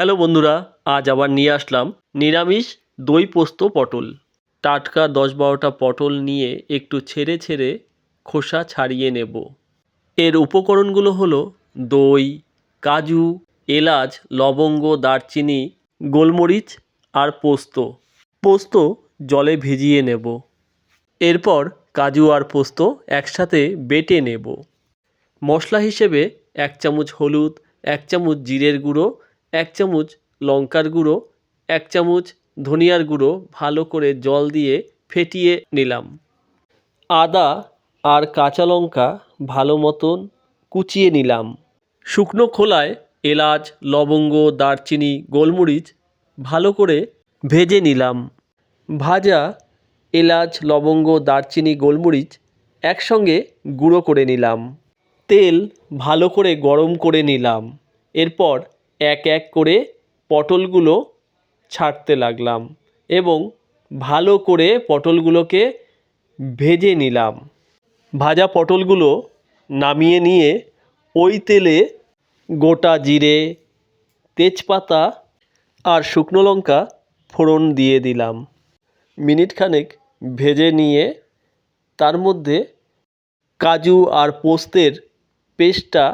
Hello বন্ধুরা, আজ আবার নিয়ে আসলাম নিরামিষ দই পোস্ত পটল। টাটকা দশ বারোটা পটল নিয়ে একটু ছেড়ে ছেড়ে খোসা ছাড়িয়ে নেব। এর উপকরণগুলো হলো দই, কাজু, এলাচ, লবঙ্গ, দারচিনি, গোলমরিচ আর পোস্ত। পোস্ত জলে ভিজিয়ে নেব। এরপর কাজু আর পোস্ত একসাথে বেটে নেব। মশলা হিসেবে এক চামচ হলুদ, এক চামচ জিরের গুঁড়ো এক চামচ লঙ্কার গুঁড়ো, এক চামচ ধনিয়ার গুঁড়ো ভালো করে জল দিয়ে ফেটিয়ে নিলাম। আদা আর কাঁচা লঙ্কা ভালো মতন কুচিয়ে নিলাম। শুকনো খোলায় এলাচ, লবঙ্গ, দারচিনি, গোলমরিচ ভালো করে ভেজে নিলাম। ভাজা এলাচ, লবঙ্গ, দারচিনি, গোলমরিচ একসঙ্গে গুঁড়ো করে নিলাম। তেল ভালো করে গরম করে নিলাম। এরপর এক এক করে পটলগুলো ছাড়তে লাগলাম এবং ভালো করে পটলগুলোকে ভেজে নিলাম। ভাজা পটলগুলো নামিয়ে নিয়ে ওই তেলে গোটা জিরে, তেজপাতা আর শুকনো লঙ্কা ফোড়ন দিয়ে দিলাম। মিনিট খানেক ভেজে নিয়ে তার মধ্যে কাজু আর পোস্তের পেস্টটা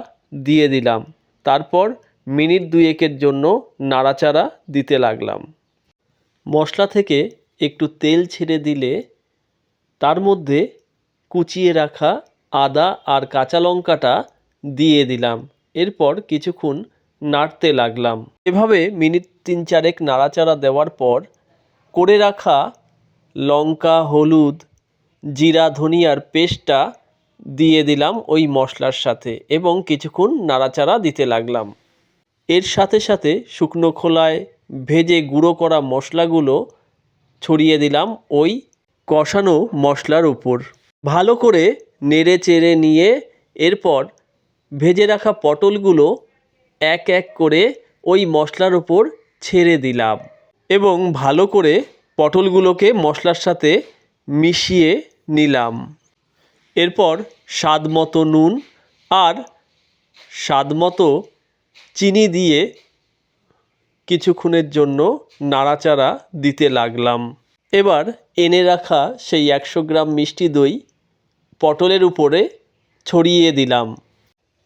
দিয়ে দিলাম। তারপর মিনিট দুয়েকের জন্য নাড়াচাড়া দিতে লাগলাম। মশলা থেকে একটু তেল ছেড়ে দিলে তার মধ্যে কুচিয়ে রাখা আদা আর কাঁচা লঙ্কাটা দিয়ে দিলাম। এরপর কিছুক্ষণ নাড়তে লাগলাম। এভাবে মিনিট তিন চারেক নাড়াচাড়া দেওয়ার পর করে রাখা লঙ্কা, হলুদ, জিরা, ধনিয়ার পেস্টটা দিয়ে দিলাম ওই মশলার সাথে এবং কিছুক্ষণ নাড়াচাড়া দিতে লাগলাম। এর সাথে সাথে শুকনো খোলায় ভেজে গুঁড়ো করা মশলাগুলো ছড়িয়ে দিলাম ওই কষানো মশলার উপর। ভালো করে নেড়ে চেড়ে নিয়ে এরপর ভেজে রাখা পটলগুলো এক এক করে ওই মশলার উপর ছেড়ে দিলাম এবং ভালো করে পটলগুলোকে মশলার সাথে মিশিয়ে নিলাম। এরপর স্বাদ মতো নুন আর স্বাদ মতো চিনি দিয়ে কিছুক্ষণের জন্য নাড়াচাড়া দিতে লাগলাম। এবার এনে রাখা সেই একশো গ্রাম মিষ্টি দই পটলের উপরে ছড়িয়ে দিলাম।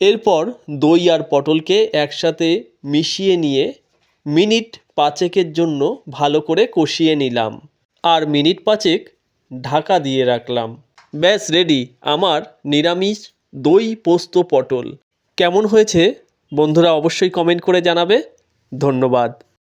এরপর দই আর পটলকে একসাথে মিশিয়ে নিয়ে মিনিট পাঁচেকের জন্য ভালো করে কষিয়ে নিলাম আর মিনিট পাঁচেক ঢাকা দিয়ে রাখলাম। ব্যাস রেডি আমার নিরামিষ দই পোস্ত পটল। কেমন হয়েছে? বন্ধুরা অবশ্যই কমেন্ট করে জানাবে। ধন্যবাদ।